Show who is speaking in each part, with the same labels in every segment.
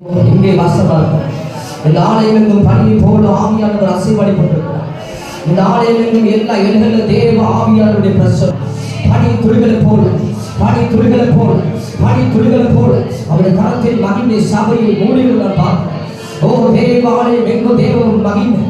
Speaker 1: இங்கே வாசமாக இந்த ஆலயமெங்கும் பணி போல ஆவியானவர் அசைவடிப்பட்டிருக்கிறார் இந்த ஆலயமெங்கும் எல்லா இடங்களிலும் தேவ ஆவியானவருடைய பிரசனம். பனி துளிகளை போல பனி துளிகளை போல பனி துளிகளை போல அவருடைய கரத்தில் மகிமை சபையை மூலிகள் நான் பார்க்கிறேன் ஓ தேவ ஆலயம் எங்கும் தேவ மகிமை.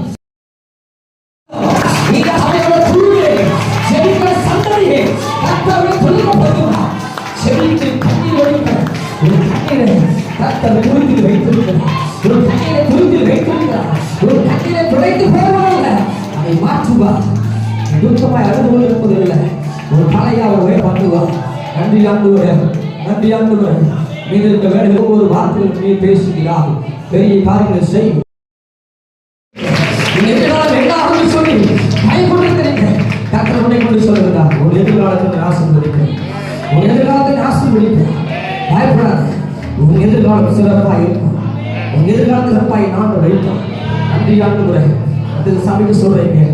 Speaker 1: கர்த்தர் குறித்து வைத்திருக்கிறார். ஒரு தண்ணீரை துருத்தில் வைத்திருக்கிறார். ஒரு தண்ணீரை துடைத்து போவதில்லை அதை மாற்றுவார். துக்கமாய் அழுது இருப்பதில்லை ஒரு தலையை அவர் பண்ணுவார் நன்றி ஆண்டுவரே. நன்றி ஆண்டுவரே. நீங்கள் இருக்க வேண்டிய ஒவ்வொரு வார்த்தைகளும் நீ பேசுகிறார் பெரிய காரியங்களை செய்யும் சொல்லி கொண்டு சொல்லுகிறார். நாசம் நாசம் பயப்படாத. உன் எதிர்காலம் சிறப்பாக இருக்கும். உன் எதிர்காலம் சிறப்பாக நான் வைப்பான். நன்றி ஆண்டு முறை அதுக்கு சமைக்க சொல்றீங்க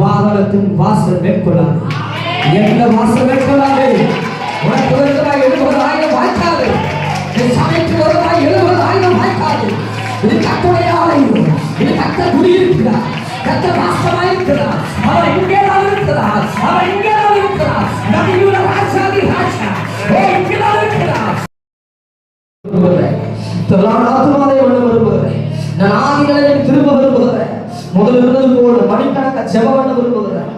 Speaker 1: வாகனத்தின் வாசல் மேற்கொள்ளாது. எந்த வாசல் மேற்கொள்ளாது? உனக்கு வருகிறாய் எழுபது ஆயிரம் வாய்க்காது. என் சபைக்கு வருகிறாய் எழுபது ஆயிரம் வாய்க்காது. இது கத்துடைய ஆலயம். இது கத்த குடியிருக்கிறார். கத்த வாசமாயிருக்கிறார் அவர் இங்கேதான் இருக்கிறார். அவர் இங்கே நான் ஆத்மாவை உள்ள விரும்புகிறேன். நான் ஆதிகளை திரும்ப விரும்புகிறேன். முதல் இருந்தது போல மணிக்கணக்க செவ பண்ண விரும்புகிறேன்.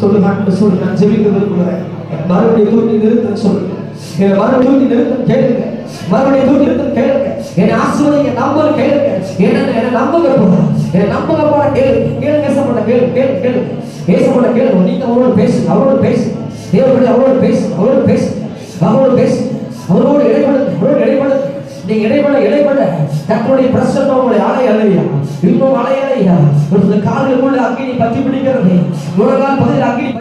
Speaker 1: சொல்லு மாட்டு சொல்லு நான் ஜெபிக்க விரும்புகிறேன். மறுபடியும் தூக்கி நிறுத்த சொல்லுங்க என்னை மறுபடியும் தூக்கி நிறுத்த கேளுங்க. மறுபடியும் தூக்கி நிறுத்த கேளுங்க. என்னை ஆசிர்வதிங்க நம்பர் கேளுங்க. என்ன என்ன நம்ப போகிறேன் என்னை நம்புங்க போற கேளுங்க கேளுங்க ஏசப்பட்ட கேளு கேளு கேளுங்க ஏசப்பட்ட கேளுங்க நீங்க அவரோட பேசுங்க அவரோட பேசுங்க தேவப்படி அவரோட பேசுங்க அவரோட பேசுங்க அவரோட பேசுங்க அவரோட இடைப்படுங்க அவரோடு இடைப்படுங்க நீங்க இடைப்பட இடைப்பட தன்னுடைய பிரசன்னம் உங்களை அலை அலையா? இன்னும் அலை அலையா? ஒரு கால்களுக்குள்ள அக்கினி பத்தி பிடிக்கிறது. ஒரு நாள் பதில் அக்கினி